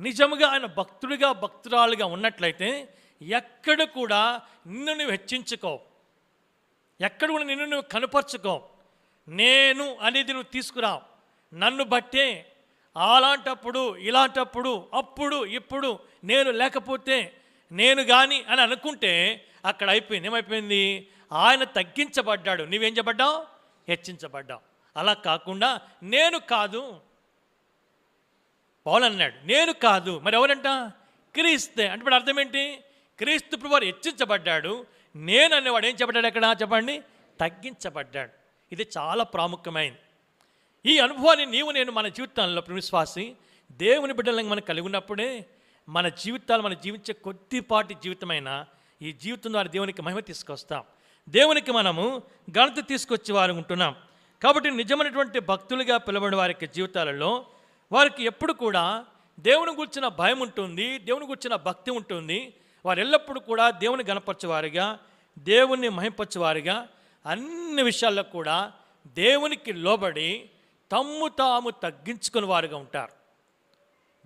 నిజముగా ఆయన భక్తుడిగా భక్తురాలుగా ఉన్నట్లయితే ఎక్కడ కూడా నిన్ను నువ్వు హెచ్చించుకో. ఎక్కడ కూడా నిన్ను నువ్వు కనపరుచుకో. నేను అనేది నువ్వు తీసుకురా. నన్ను బట్టే అలాంటప్పుడు ఇలాంటప్పుడు అప్పుడు ఇప్పుడు నేను లేకపోతే నేను కానీ అని అనుకుంటే అక్కడ అయిపోయింది. ఏమైపోయింది? ఆయన తగ్గించబడ్డాడు. నువ్వేం చేయబడ్డావు? హెచ్చించబడ్డావు. అలా కాకుండా నేను కాదు పౌలు అన్నాడు నేను కాదు. మరి ఎవరంట? క్రీస్తే. అంటే ఇప్పుడు అర్థం ఏంటి? క్రీస్తు ప్రభువారు హెచ్చించబడ్డాడు. నేను అనేవాడు ఏం చెప్పడ్డాడు అక్కడ? చెప్పండి. తగ్గించబడ్డాడు. ఇది చాలా ప్రాముఖ్యమైనది ఈ అనుభవాన్ని నీవు నేను మన జీవితంలో విశ్వాసి దేవుని బిడ్డలను మనం కలిగి ఉన్నప్పుడే మన జీవితాలు మనం జీవించే కొద్దిపాటి జీవితమైన ఈ జీవితం ద్వారా దేవునికి మహిమ తీసుకొస్తాం. దేవునికి మనము ఘనత తీసుకొచ్చే వారు ఉంటున్నాం. కాబట్టి నిజమైనటువంటి భక్తులుగా పిలబడిన వారికి జీవితాలలో వారికి ఎప్పుడు కూడా దేవుని గుర్చిన భయం ఉంటుంది దేవుని గుర్చిన భక్తి ఉంటుంది. వారు ఎల్లప్పుడూ కూడా దేవుని గణపరచేవారిగా దేవుణ్ణి మహింపచ్చేవారిగా అన్ని విషయాల్లో కూడా దేవునికి లోబడి తమ్ము తాము తగ్గించుకుని వారుగా ఉంటారు.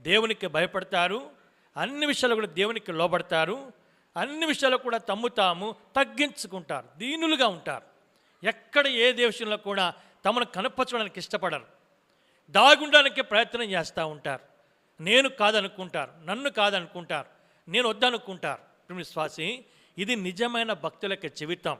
దేవునికి భయపడతారు అన్ని విషయాలు కూడా దేవునికి లోబడతారు అన్ని విషయాలు కూడా తమ్ము తాము తగ్గించుకుంటారు దీనులుగా ఉంటారు. ఎక్కడ ఏ దేశంలో కూడా తమను కనపరచడానికి ఇష్టపడరు. దాగుండడానికి ప్రయత్నం చేస్తూ ఉంటారు. నేను కాదనుకుంటారు నన్ను కాదనుకుంటారు నేను వద్దనుకుంటారు. విశ్వాసి ఇది నిజమైన భక్తుల యొక్క జీవితం.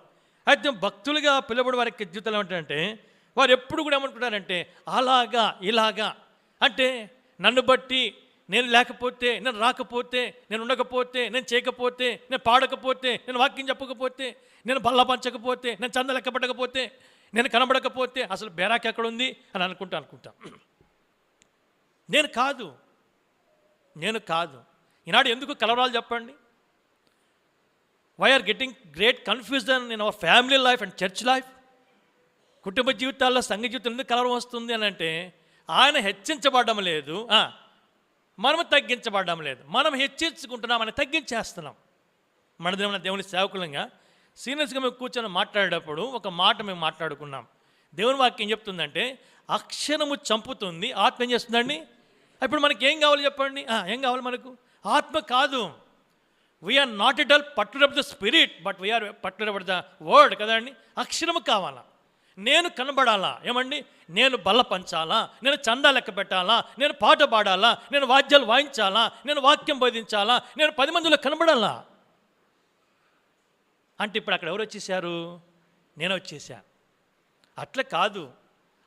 అయితే భక్తులుగా పిలువబడి వారి జీవితం ఏమంటారంటే వారు ఎప్పుడు కూడా ఏమనుకుంటారంటే అలాగా ఇలాగా. అంటే నన్ను బట్టి నేను లేకపోతే నేను రాకపోతే నేను ఉండకపోతే నేను చేయకపోతే నేను పాడకపోతే నేను వాక్యం చెప్పకపోతే నేను బల్ల పంచకపోతే నేను చంద లెక్క నేను కనబడకపోతే అసలు బేరాక్ ఎక్కడ ఉంది అని అనుకుంటా అనుకుంటా. నేను కాదు. నేను కాదు. ఈనాడు ఎందుకు కలవరాలు చెప్పండి? Why are getting great confusion in our family life and church life కుటుంబ జీవితాల్లో సంఘ జీవితం ఎందుకు కలవరం వస్తుంది అని అంటే ఆయన హెచ్చించబడడం లేదు. మనము తగ్గించబడడం లేదు. మనం హెచ్చించుకుంటున్నాం అని తగ్గించేస్తున్నాం. మన దేవుని దేవుని సేవకులంగా సీనియర్స్గా మేము కూర్చొని మాట్లాడేటప్పుడు ఒక మాట మేము మాట్లాడుకున్నాం. దేవుని వాక్యం చెప్తుందంటే అక్షరము చంపుతుంది ఆత్మ ఏం చేస్తుందండి? ఇప్పుడు మనకి ఏం కావాలి చెప్పండి? ఏం కావాలి మనకు? ఆత్మ కాదు. We are not at all పట్టుడ్ of the spirit but we are పట్టుడ్ of the word కదండి అక్షరము కావాలా? నేను కనబడాలా? ఏమండి? నేను బల్ల పంచాలా? నేను చందా లెక్క పెట్టాలా? నేను పాట పాడాలా? నేను వాద్యాలు వాయించాలా? నేను వాక్యం బోధించాలా? నేను పది మందిలో కనబడాలా? అంటే ఇప్పుడు అక్కడ ఎవరు వచ్చేసారు నేను వచ్చేసా అట్లా కాదు.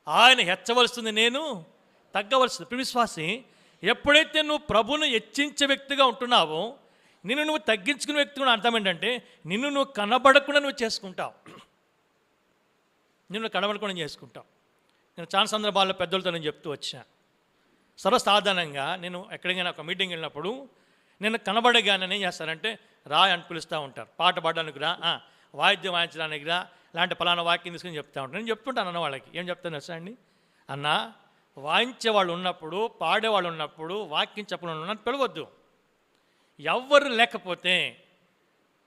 ఆయన హెచ్చవలసింది నేను తగ్గవలసింది. విశ్వాసి ఎప్పుడైతే నువ్వు ప్రభును హెచ్చించే వ్యక్తిగా ఉంటున్నావో నిన్ను నువ్వు తగ్గించుకునే వ్యక్తి కూడా అర్థం ఏంటంటే నిన్ను నువ్వు కనబడకుండా నువ్వు చేసుకుంటావు. నిన్ను కనబడకుండా చేసుకుంటాం. నేను చాలా సందర్భాల్లో పెద్దలతో నేను చెప్తూ వచ్చా. సర్వసాధారణంగా నేను ఎక్కడికైనా ఒక మీటింగ్ వెళ్ళినప్పుడు నేను కనబడగానే ఏం చేస్తారంటే రా అని పిలుస్తూ ఉంటారు. పాట పాడడానికి రా వాయిద్యం వాయించడానికి రా లాంటి పలానా వాక్యం తీసుకుని చెప్తా ఉంటాను నేను చెప్తుంటాను అన్న వాళ్ళకి. ఏం చెప్తాను అండి? అన్న వాయించే వాళ్ళు ఉన్నప్పుడు పాడేవాళ్ళు ఉన్నప్పుడు వాక్యం చెప్పడం ఉన్నట్టు పిలవద్దు. ఎవ్వరు లేకపోతే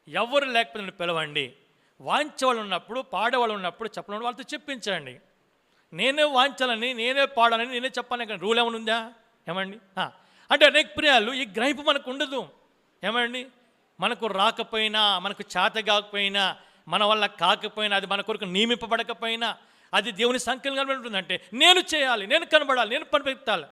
ఎవరు లేకపోతే నన్ను పిలవండి. వాయించేవాళ్ళు ఉన్నప్పుడు పాడేవాళ్ళు ఉన్నప్పుడు చెప్పడం వాళ్ళతో చెప్పించండి. నేనే వాయించాలని నేనే పాడాలని నేనే చెప్పాలని కానీ రూల్ ఏమైనా ఉందా? ఏమండి? అంటే అనేక ప్రియాలు ఈ గ్రహింపు మనకు ఉండదు. ఏమండి? మనకు రాకపోయినా మనకు చేత కాకపోయినా మన వల్ల కాకపోయినా అది మన కొరకు నియమింపబడకపోయినా అది దేవుని సంకల్పం ఉంటుందంటే నేను చేయాలి నేను కనబడాలి నేను పనిపెట్టాలి